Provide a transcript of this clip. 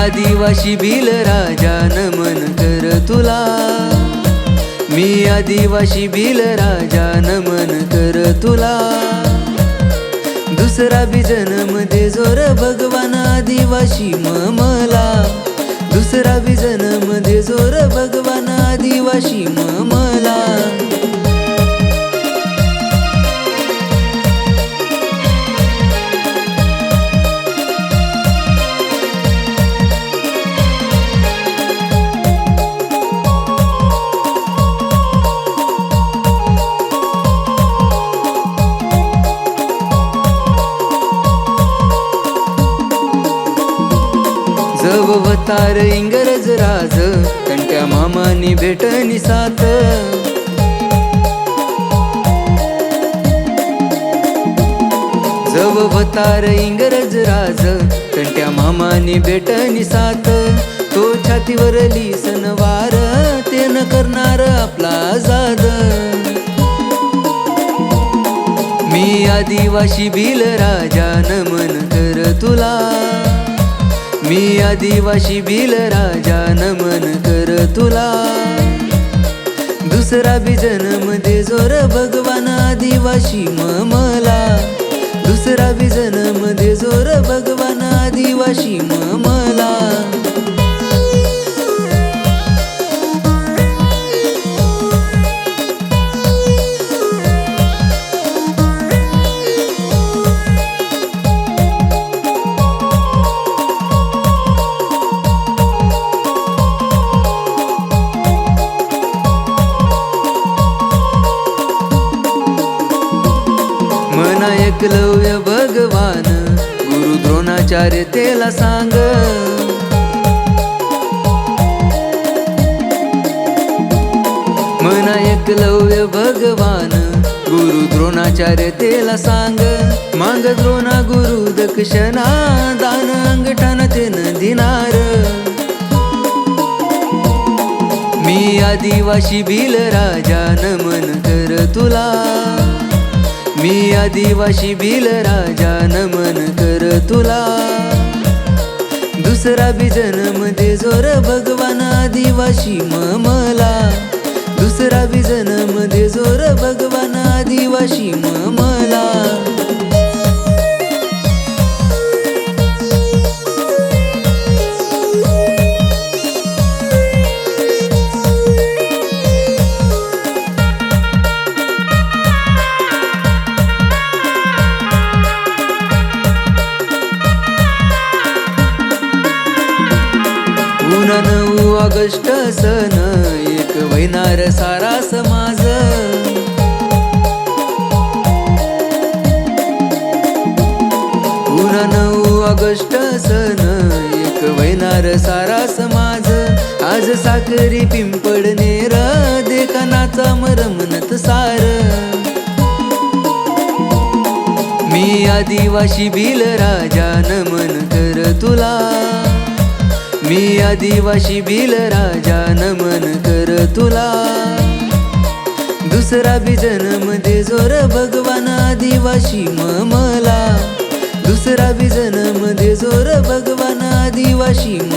आदिवासी भिल राजा नमन कर तुला. मी आदिवासी भिल राजा नमन कर तुला. दुसरा बी जन्म दे जोर भगवान आदिवासी ममला दुसरा बी जन्म दे जोर भगवान आदिवासी ममला जव इंगरज राज त्यांच्या मामानी भेटणी साथ. जव इंगरज राज त्यांच्या मामानी भेटणी साथ. तो छातीवर सनवार ते न करणार आपला आजाद मी आदिवासी भिल राजा नमन कर तुला. मी आदिवासी बिल राजा नमन कर तुला. दुसरा बी जन्म दे जोर भगवान आदिवासी ममला दुसरा बी जन्म दे जोर भगवान आदिवासी ममला एकलव्य भगवान गुरु द्रोणाचार्य तेला सांग. मना एकलव्य भगवान गुरु द्रोणाचार्य तेला सांग. मांग द्रोणा गुरु दक्षणा दान अंगठान तेन दिनार. मी आदिवासी बिल राजा नमन कर तुला. मी आदिवासी बिल राजा नमन कर तुला. दुसरा बी जन्म दे जोर भगवान आदिवासी ममला. दुसरा बी जन्म दे जोर भगवान आदिवासी ममला. नऊ ऑगस्ट सन एक वैनार सारा समाज. पुन्हा नऊ ऑगस्ट सन एक वैनार सारा समाज. आज साखरी पिंपळनेर देखानाचा मरमनत सार. मी आदिवासी बिल राजा नमन कर तुला. मी आदिवासी बिल राजा नमन कर तुला. दुसरा बी जन्म दे जोर भगवान आदिवासी ममला दुसरा बी जन्म दे जोर भगवान आदिवासी म